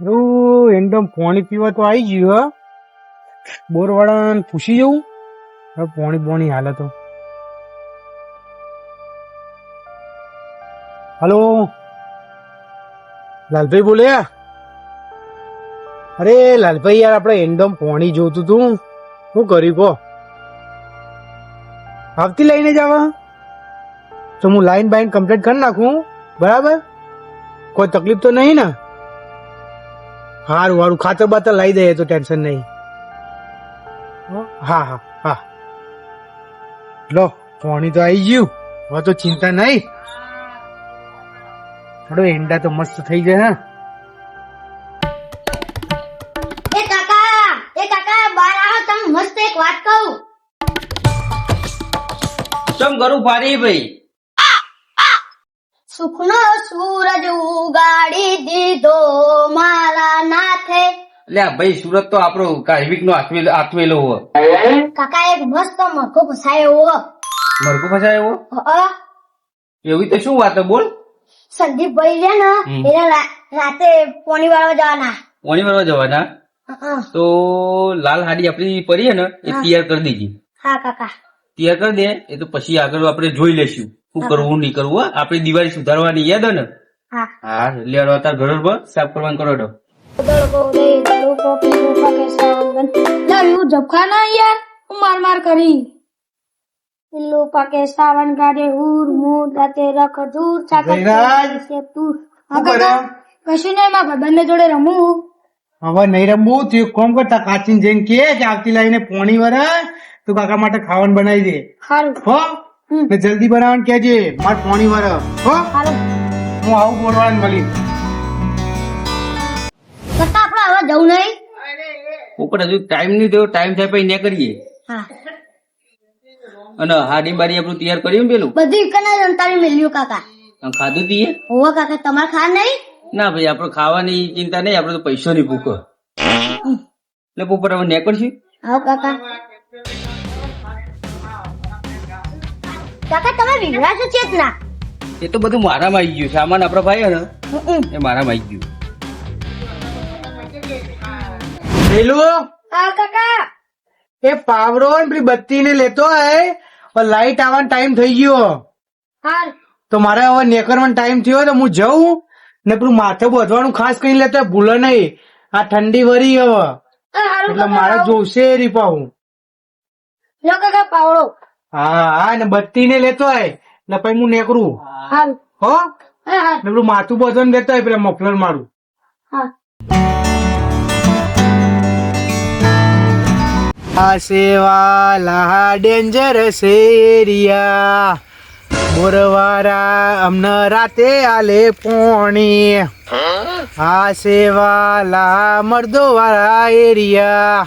એકદમ પાણી પીવા તો આવી ગયું બોરવાળાને પૂછી જવું. હવે પાણી પાણી હાલે તો. હલો? લાલભાઈ બોલ્યા? અરે લાલભાઈ યાર, આપણે એકદમ પાણી જોતું તું. શું કર્યું કહો? આવતી લઈને જવા તો હું લાઈન બાઈન કમ્પ્લીટ કરી નાખું, બરાબર? કોઈ તકલીફ તો નહીં ને? હારું હારું. ખાતર બાતર લાવી દઈએ તો ટેન્શન નહીં. હા? હા હા લો પાણી તો આવી ગયું. હવે તો ચિંતા નહીં. થોડો એંડા તો મસ્ત થઈ જાય હા. એ કાકા એ કાકા બહાર આવો. તમે મસ્ત એક વાત કહું. ચમ કરું ભારી ભાઈ? સુખનો સૂરજ ઉગાડી દીધો મારા નાથે. લે ભાઈ સુરત તો આપણો કાર્મિક નો આત્મેલો હો કાકા એક મસ્ત મરઘો ફસાયો હો. મરઘો ફસાયો હો? એવી તો શું વાત બોલ. સંદીપભાઈ છે ને. એને રાતે પોણી વાળવા જવાના. પોણી વાળવા જવાના. તો લાલ હાડી આપડી પડી ને એ તૈયાર કરી દીધી હા કાકા. તૈયાર કરી દે એ તો પછી આગળ આપણે જોઈ લેશું શું. કરવું નહીં કરવું હો. દિવાળી સુધારવાની યાદ ને? હા. હા લેડો અત્યારે ઘર પર સાફ કરવાનું કરો એવું જપખા ના યાર? હું માર માર કરી. પિલ્લુ પાકે સાવન ગાડે હુર મૂર રાતે રખ દૂર જયરાજ! તું. કશું નહીં માં ભાઈબંધને જોડે રમું. હવે નહીં રમવું તું કોમ કામ કરતા કાચીને જઈને કે આવતી લાઈને પોણી વરે તું કાકા માટે ખાવાનું બનાવી દે. સારું હો. ને જલ્દી બનાવવાનું કહેજે. માર પોણી વર. હો? હું આવું બોલવાનું મળી. કરતા આપણે હવે જવું નહીં. ઉપર હજુ ટાઈમ નહીં થયો. ટાઈમ થાય પછી ને કરીએ અને હાડી બારી આપણું તૈયાર કર્યું પેલું? બધી કને જનતાની મેલ્યું કાકા. ખાધું તીએ હોવા કાકા તમારે ખા નહીં? ના ભાઈ આપણે ખાવાની ચિંતા નહીં. આપણે તો પૈસાની ભૂખ. હે. એટલે ઉપર હવે નીકળશું. હા કાકા. કાકા તમે વિગડા છો ચેતના? એ તો બધું મારામાં આવી ગયું સામાન આપણા ભાઈ હે ને એ મારામાં આવી ગયું. પેલું? હા કાકા. એ પાવરો ને પેલી બત્તી ને લેતો હે લાઈટ આવવાનો ટાઈમ થઈ ગયો. તો મારે હવે નેકરવાનો ટાઈમ થયો તો હું જઉં. ને પેલું માથે બધવાનું ખાસ કરીને લેતો હોય, ભૂલો નહીં આ ઠંડી વરી હવે. એટલે મારે જોશે એ રીપાવું કાકા પાવડો. હા હા ને બત્તી ને લેતો હોય ને પછી હું નેકરું. હો? હા હા. ને પેલું માથું બોધવાનું લેતો હોય પેલા મફલર મારું. આ આ સેવાલા ડેન્જર એરિયા બોરવારા અમને રાતે આલે પોણી. આ સેવાલા મર્દો વાળા એરિયા.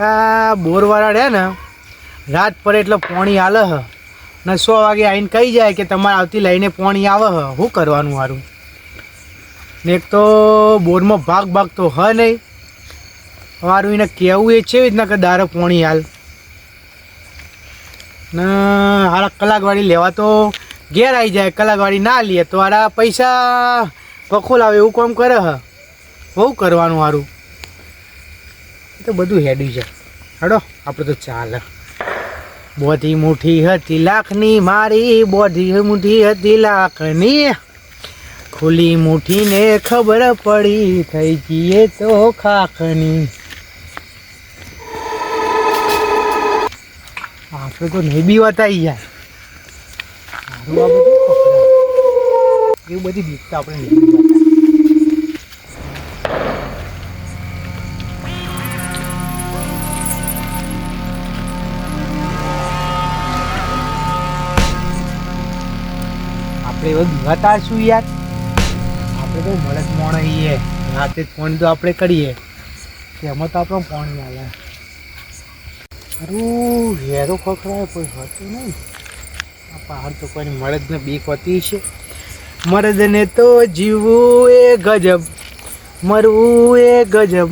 આ બોરવાળા રહે ને રાત પડે એટલે પોણી આલે હ. ને સો વાગે આવીને કહી જાય કે તમારે આવતી લઈને પોણી આવે હ. શું કરવાનું મારું ને એક તો બોરમાં ભાગ ભાગ તો હ નહીં. મારું એને કહેવું એ છે રીતના કે દારે પોણી હાલ. ને હારા કલાકવાળી લેવા તો ઘેર આવી જાય, કલાકવાળી ના લે. તો હારા પૈસા વખો લાવે એવું કામ કરે હ. બહુ કરવાનું સારું એ તો બધું હેડ્યું છે. હડો આપણે તો ચાલે. બોધી મુઠ્ઠી હતી લાખની, મારી બોધી મુઠ્ઠી હતી લાખની. ખુલ્લી મુઠીને ખબર પડી થઈ ગઈએ તો ખાખની. આપણે તો નહીં બી બધું પકડાય. એવું બધી બીક આપણે નહીં. આપણે એવો બીવાતા શું યાર. આપણે તો મળદ મોણ આવીએ રાતે ફોન તો આપણે કરીએ. તેમાં તો આપણો ફોન આવે. અરું હેરો ખખડાય, કોઈ હોતું નહીં. આ પહાડ તો કોઈને મળદને બીક હોતી છે મરદને તો જીવવું એ ગજબ. મરવું એ ગજબ.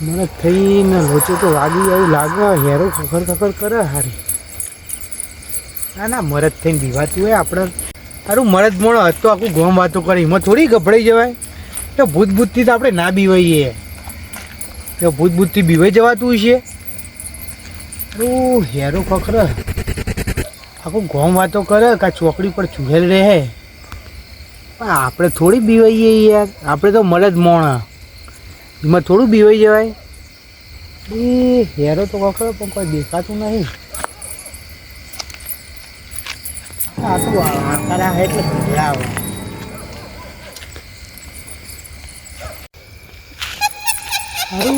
મને થઈને લોચો તો વાગી એવું લાગે હેરો ખખર ખખર કરે હારી. ના ના, મરદ થઈને દીવાતું હોય, આપણે તારું મરદ મોણો હતો આખું ગોમ વાતો કરે. એમાં થોડી ગભરાઈ જવાય. તો ભૂત ભૂતથી તો આપણે ના બીવાઈએ. તો ભૂત ભૂતથી બીવાઈ જવાતું છે ઓ હેરો ખખર. આખું ગોમ વાતો કરે, કે આ ચોકડી પર ચૂહેલ રહે. પણ આપણે થોડી બીવાઈએ યાર. આપણે તો મરદ મોણા. એમાં થોડું બીવાઈ જવાય. એ, હેરો તો ખખર, પણ કોઈ દેખાતું નહીં. આ તો આકારા એટલે ભૂલાવે અરે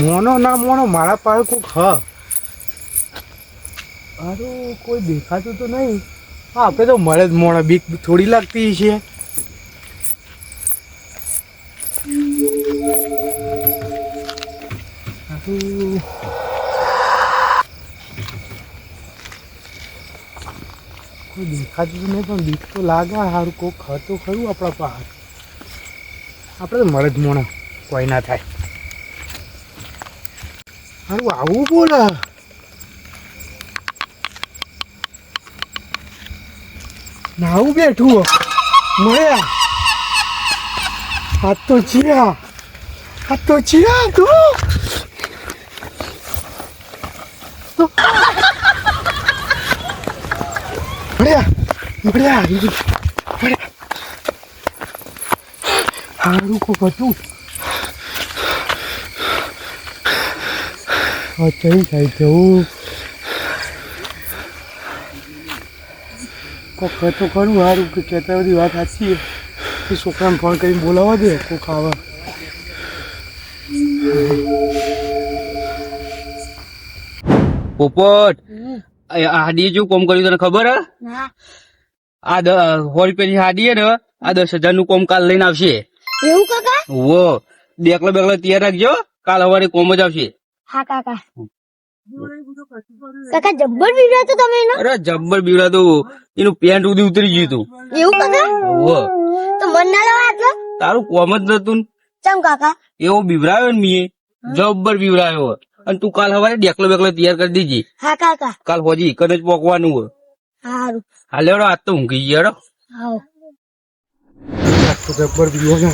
મોનો ના મોનો મારા પાસે કોક હ. અરે કોઈ દેખાતું તો નહીં. હા આપણે તો મળે જ મોણા બીક થોડી લાગતી છે અરે, કોઈ દેખાતું નહીં, પણ બીક તો લાગે સારું કોક હતું ખરું આપણા પાસે આપણે તો મળે જ કોઈ ના થાય. હારું આવું બોલે. નાવું બેઠું મળ્યા આ. તો ચિયા આ તો જીયા તો- મળ્યા હતું આ કઈ થાય જવું કોક તો ખરું સારું કે કહેતા બધી વાત સાચી છે. એ છોકરાને ફોન કરીને બોલાવવા દે કોક આવે. પોપટ આ હાડીએ જેવું કોમ કર્યું તને ખબર હે. આ સો રૂપિયાની હાડી ને આ દસ હજારનું કોમ કાલ લઈને આવશે. એવું કાકા? વો બેકલો બેકલો તૈયાર રાખજો કાલ સવારે કોમ જ આવશે. હા કાકા. કાકા જબ્બર બીવડા તમે એનો? અરે જબ્બર બીવડાતું એનું પેન્ટ ઉધી ઉતરી ગયું તું એવું કાકા? વો તો મન ના લેવા આટલો? તારું કોમ જ નતું ચમ કાકા? એવો બીવરાયો ને મીએ. જબ્બર બીવરાયો અને તું કાલ સવારે ડેકલો બેકલો તૈયાર કરી દીજી. હા કાકા. કાલ હોજી કદાચ જ પોકવાનું હોય. સારું. હાલે આજ તો ઊંઘી ગયા તો જબ્બર બીવો ને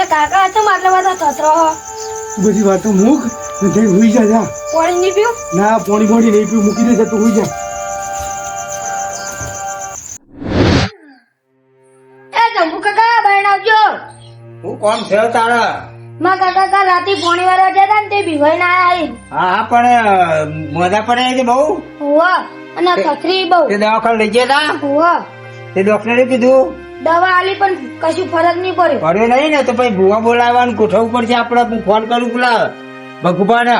એ કાકા તો આટલા બધા તતરો. બધી વાતો મૂક ને જઈને હુઈ જા જા. પાણી નહીં પીવું? ના પાણી પાણી નહીં પીવું મૂકી દે તું હુઈ જા. કોમ થયો તારા? માં કાકા કાલ રાતે પોણી વાળા જતા ને તે ભીવાઈ ના આવી હા હા પણ મોજા પડે છે બહુ? હોવા અને ખખરી બહુ. તે દવાખાને લઈ ગયા તા? હોવા. તે ડોક્ટરે કીધું? દવા આલી પણ કશું ફરક નહીં પડ્યો. પડ્યો નહીં ને તો પછી ભૂવા બોલાવવાનું ગોઠવવું પડશે આપડે હું ફોન કરું પેલા ભગુભા ને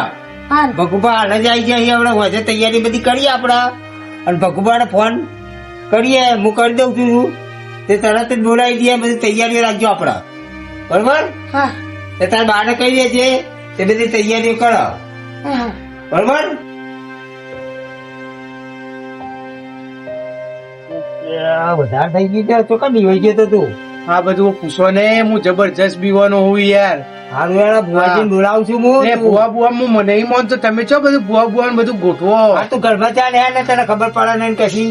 હા. ભગુભા હાલ જ આવી જાય આપણે વધે તૈયારી બધી કરીએ આપડે અને ભગુભા ને ફોન કરીએ હું કરી દઉં છું તે તરત જ બોલાવી દઈએ બધી તૈયારીઓ રાખજો આપડા બરોબર હા. તે તારા બાને કહી દેજે છે તે બધી તૈયારીઓ કરો. બરોબર વધારે થઈ ગઈ તો ચોકા બીવાઈ ગયો તો તું? આ બધું પૂછો ને હું જબરજસ્ત બીવાનો હું યાર. હારું યાર ભુવાજી બોલાવું છું હું. ને ભુવા બુઆ બુઆ હું મને મોન તો તમે છો બધું ભુવા ભુવા ને બધું ગોઠવો. આ તું ઘરમાં ચાલે યાર ને તને ખબર પડે ને કશી.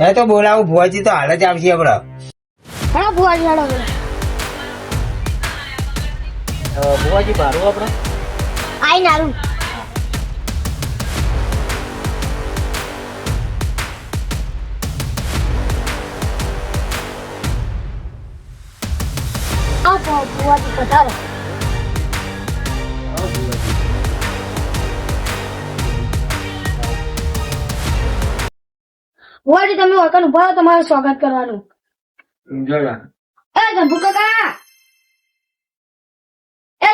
હે તો બોલાવું ભુવાજી તો હાલ જ આવશે આપડે હા ભુવા જાડો ભુવાજી મારું આપણે? આઈ નારું ભુવાજી પધારો. ભુવાજી. તમે ઊભા રહો તમારું સ્વાગત કરવાનું. એ શંભુ કાકા! એ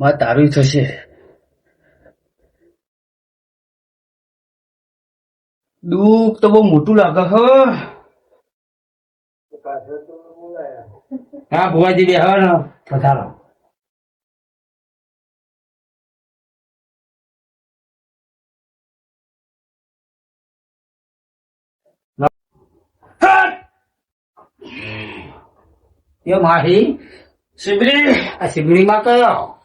માં તારું થશે દુઃખ તો બહુ મોટું લાગે હ. હા ભુવાજી બે હવે પધારો એ માહી શિબરી? આ શિબરીમાં કયો?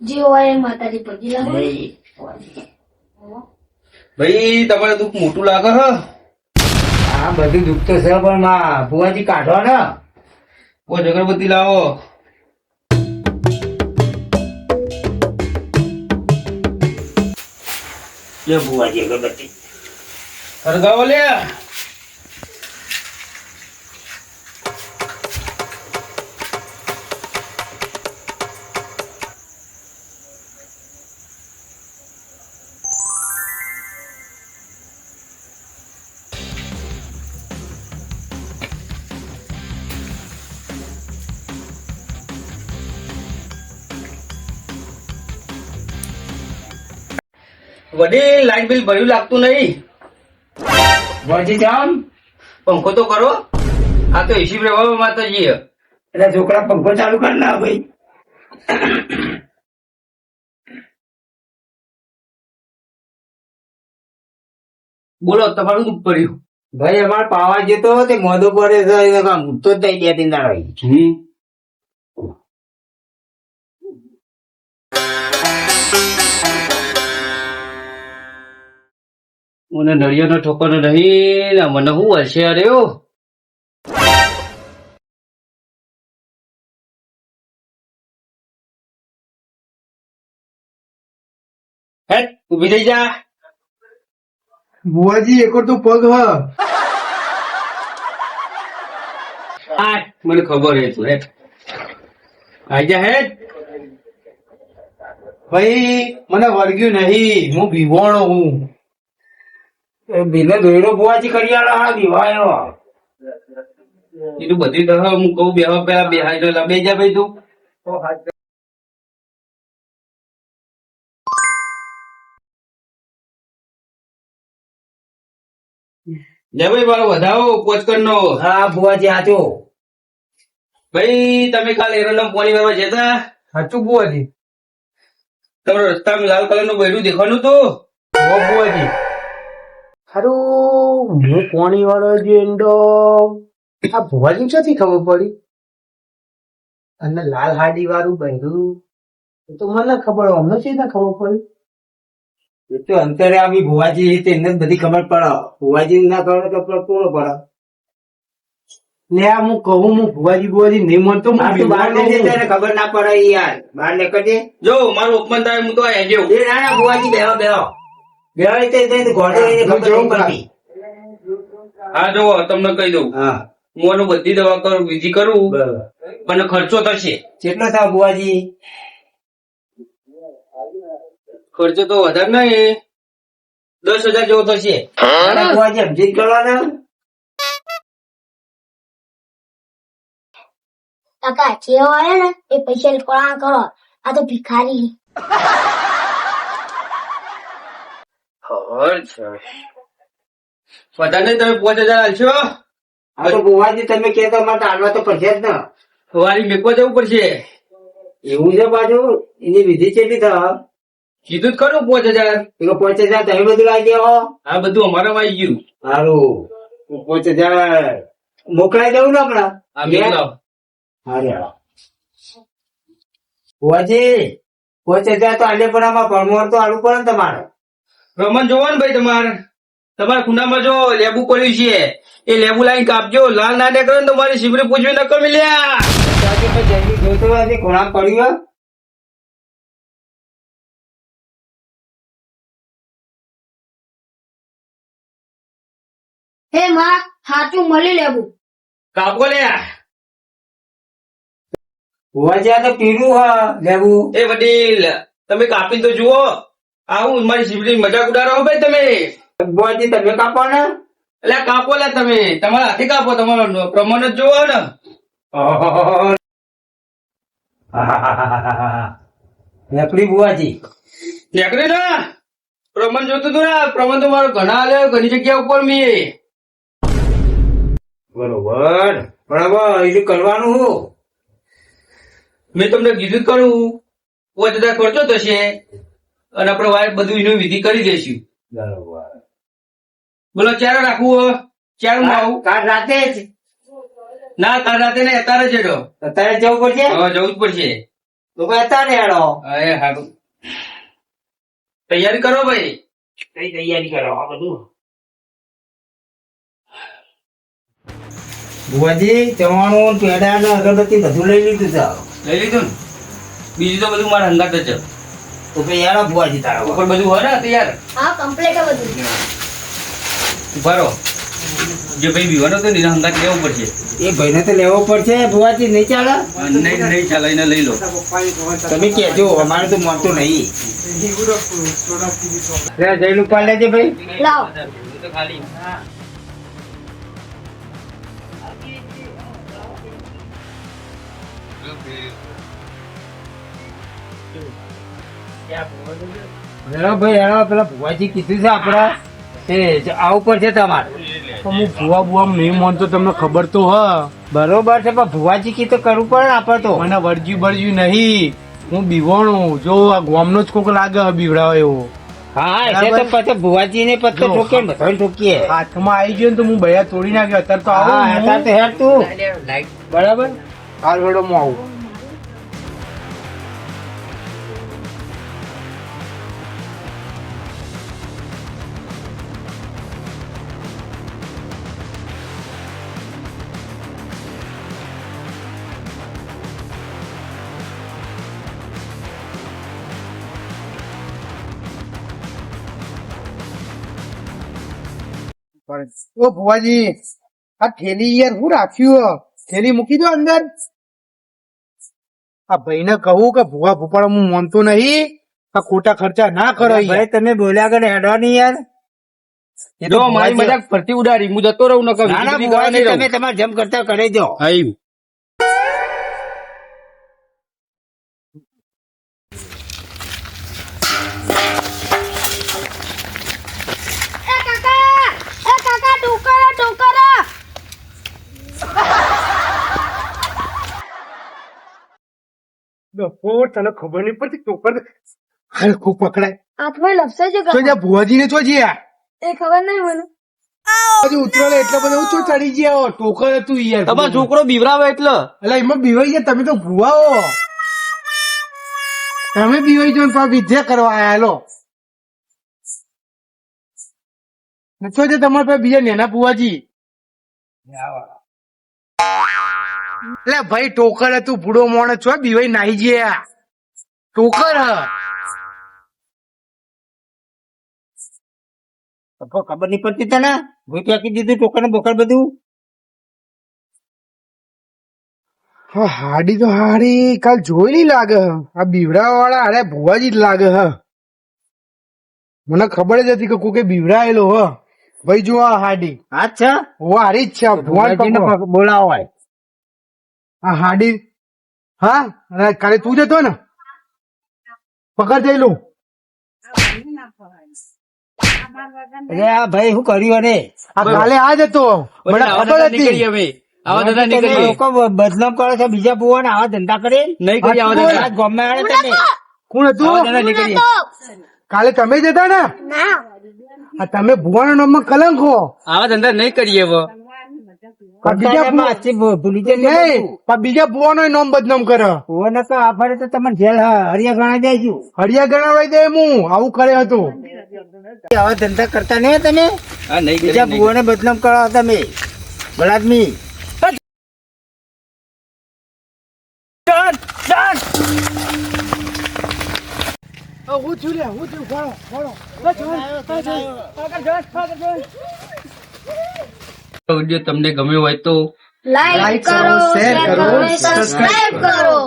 જે માતાજી પગી લાગો ભાઈ તમારે દુઃખ મોટું લાગે હ. હા બધું દુઃખ તો છે પણ માં ભુવાજી કાઢો ને. કોઈ અગરબત્તી લાવો. લે ભુવાજી અગરબત્તી. સરગાવો લે વડીલ લાઈટ બિલ ભર્યું લાગતું નહીં. વળજી જામ પંખો તો કરો. આ તો એસી રહેવા માતાજી એટલે છોકરા પંખો ચાલુ કર ના ભાઈ. બોલો તમારું દુઃખ પડ્યું. ભાઈ અમારે પાવા જતો તે મોદો પડે તો કામ તો જ દઈ બે ના ભાઈ. હમ. મને નળિયાનો ઠોકરનો નહીં મને શું હશે અરે ઓ ઊભી થઈ જા. બુઆજી એકર તો પગ હ. આ મને ખબર હે તું હેટ આઈ જા ભાઈ મને વર્ગ્યું નહીં હું ભીવોણો હું. બિલો દોયડો ભુવાજી કરી આલો હા દિવાયો એટલું બધી દહ હું કહું બેહવા પેલા બેહાઈ તો લબે જા ભાઈ તું. જય ભાઈ મારો વધાવો કોચકર નો હા ભુવાજી આચો ભાઈ તમે કાલે એરંડમ પોણી વાળવા જતા? સાચું બુઆજી તમારો રસ્તામાં લાલ કલરનું બૈરું દેખાનું તો હો બુઆજી હારું હું પોણી વાળો જેન્ડો આ ભુવાજી ક્યાંથી ખબર પડી? અને લાલ હાડી વાળું બહેરું એ તો મને ખબર અમને છે ખબર પડી? એ તો અંતરે આવી ભુવાજી છે એને બધી ખબર પડે ભુવાજી ના ખબર તો કોણ પડે લે આ હું કહું હું ભુવાજી ભુવાજી નહીં આ બહાર નીકળી નીકળે ખબર ના પડે યાર. બહાર નીકળજે. જો મારું ઉપમન થાય હું તો એ ના ના ભુવાજી બેહો બેહો. બેહો એટલે તે ઘોડે એને ખબર નહીં પડતી હા જો તમને કહી દઉં. હા. હું આનું બધી દવા કરું બીજી કરું પણ ખર્ચો થશે. કેટલો થાય ભુવાજી? ખર્ચો તો વધારે નહીં. દસ હજાર જેવો થશે. નાના સમજી કરવાના? કાકા જે હોય ને એ પૈસા કોણ કરો. આ તો ભિખારી. વધારે નહીં તમે પાંચ હજાર હાલશો હા તો ગોવાજી તમે કે તો મારે આડવા તો પડશે જ ને. સવારી મેકવા જવું પડશે. એવું છે પાછું એની વિધિ કેટલી થાય કીધું જ ખરું પાંચ હજાર. એનો પાંચ હજાર તમે બધું આવી દેવો આ બધું અમારા આવી ગયું. સારું. પાંચ હજાર મોકલાઈ દઉં ને હમણાં? હા હારે ભુવાજી પાંચ હજાર તો આલે પણ આમાં પરમોર તો આલુ પડે ને તમારે. રમણ જોવો ને ભાઈ તમારે. તમારા ખૂણામાં જો લેબુ પડ્યું છે. એ લેબુ લાઈન કાપજો. લાલ ના નીકળે ને તમારી મારી શિબરી પૂછવી ન કમી લ્યા જોતો આજે કોણા પડ્યું હે માં સાચું મળી લેવું. કાપો લ્યા હોવા જ્યાં તો પીરું હ લેવું. એ વડીલ તમે કાપી તો જુઓ. આવું મારી શિબરી મજાક ઉડાડો ભાઈ તમે. ભગવાનજી તમે કાપો ને. એટલે કાપો લે તમે. તમારા હાથે કાપો તમારો પ્રમાણ જ જોવો ને. નકલી બુવાજી નીકળી ના. પ્રમાણ જોતું તું ને. પ્રમાણ તો મારો ઘણા આલે ઘણી જગ્યા ઉપર મી બરોબર. બરાબર એ કરવાનું હું? મેં તમને કીધું કરું. પાંચ હજાર ખર્ચો થશે. અને આપણે વાયર બધું એનું વિધિ કરી દઈશું બરોબર. બોલો ક્યારે રાખવું ક્યારે આવું? કાલ રાતે જ. ના કાલ રાતે ને અત્યારે જ અત્યારે જવું પડશે? હવે જવું જ પડશે. તો ભાઈ અત્યારે હેડો. હા એ હારું. તૈયારી કરો ભાઈ. કઈ તૈયારી કરો? આ બધું? ભુવાજી ચવાણું પેડા ને અગરબત્તી બધું લઈ લીધું છે. લઈ લીધું ને? બીજું તો બધું મારા હંગાત જ છે. તો પછી યાર ભુવાજી તારા ઉપર બધું હોય ને તૈયાર? હા કમ્પ્લીટ બધું. ભરો જે ભાઈ બીવાનો તો એના હંગાત લેવું પડશે. એ ભાઈને તો લેવો પડશે ભુવાજી નહીં ચાલે? નહીં નહીં ચાલે એને લઈ લો. તમે કહેજો અમારે તો મળતું નહીં. લે જઈ લુપા લેજે ભાઈ. લાવ. ખાલી હેડો ભાઈ હેડો પેલા ભુવાજી કીધું છે આપડા એ જ આવું પડશે તમારે. તો હું ભૂવા બુવા નહીં માનતો તમને ખબર તો હ. બરોબર છે પણ ભુવાજી કીધું કરવું પડે આપણે તો. મને વળગ્યું બળગ્યું નહીં. હું બીવાણું. જો આ ગામનો જ કોક લાગે હ બીવડાવે એવો. હા એટલે તો પછી ભુવાજી ને પત્તો. ઠોકે ને બધાને ઠોકીએ. હાથમાં આવી ગયો ને તો હું ભૈયા તોડી નાખ્યો. અત્યારે તો હા અત્યારે તો હેડ તું બરાબર? હાલ વેડો હું આવું. ઓ ભુવાજી આ થેલી યાર હું રાખ્યું થેલી મૂકી દો અંદર. આ ભાઈને કહું કે ભુવા ભૂપાળો હું માનતો નહીં. આ ખોટા ખર્ચા ના કરો યાર. ભાઈ તમે બોલ્યા કે હેડવા નહીં યાર. એ તો જો મારી મજાક ફરતી ઉડાડી હું જતો રહું નકર ના તમે તમારે જેમ કરતા કરી દો. ડફો, તને ખબર નહીં પડતી ટોકર હાલ ખૂબ પકડાય. હાથમાં લપસે છે તો જ્યાં ભુવાજી ને ચોજી આ. એ ખબર નહીં મને. હજુ ઉતરેલો એટલે બધા ઊંચો ચડી ગયા ટોકર હતું યાર તમારો છોકરો બીવરાવે એટલે. એટલે એમાં બીવાઈ ગયા તમે તો ભુવાઓ. તમે બીવાઈ જો તો વિદ્યા કરવા આયા લો છે તમારા પાસે બીજા નેના ભુવાજી. એટલે ભાઈ ટોકર હતું ભૂડો મોણ છો બીવાઈ નાહી ગયા ટોકર હ. તો ખબર નહીં પડતી તને? ભૂઈ ફેંકી દીધું ટોકર ને બોકર બધું. હા હાડી તો હાડી કાલ જોયેલી લાગે. હ. આ બીવડા વાળા અરે ભુવાજી જ લાગે હ. મને ખબર જ હતી કે કોકે બીવડાયેલો હ. ભાઈ જો આ હાડી. હા છે. ઓ હારી જ છે આ ભુવાન ભુવાજીને પકડો. પક- બોલાવો હોય આ હાડી. હા? અને કાલે તું જતો ને? પકડ જઈલું અરે આ ભાઈ શું કર્યું અરે આ કાલે આ જતો મને ખબર ધંધા નહીં કરીએ હતી આવા ધંધા નહીં કરીએ. લોકો બદનામ કરે છે બીજા ભુવાને આવા ધંધા કરે? નહીં કરી આવા ધંધા. આ ગામમાં તમે? કોણ હતું? કાલે તમે જતા ને? ના. આ તમે ભુવાના નામમાં કલંક હો. આવા ધંધા નહીં કરીએ હવે. બીજા ભુવા- ભુવાનો નામ બદનામ કરે. ભુવાને તો આફરે તો તમને જેલ હ- હરિયા ગણા દેજો. હરિયા ગણાવાઈ દે હું. આવું કરે હતું. આવા ધંધા કરતા નહીં તમે? બીજા ભુવા ને બદનામ કરો તમે. બળાદમી હું છું લે હું છું ફળો ફળો. વીડિયો તમને ગમ્યો હોય તો લાઈક કરો શેર કરો સબસ્ક્રાઇબ કરો.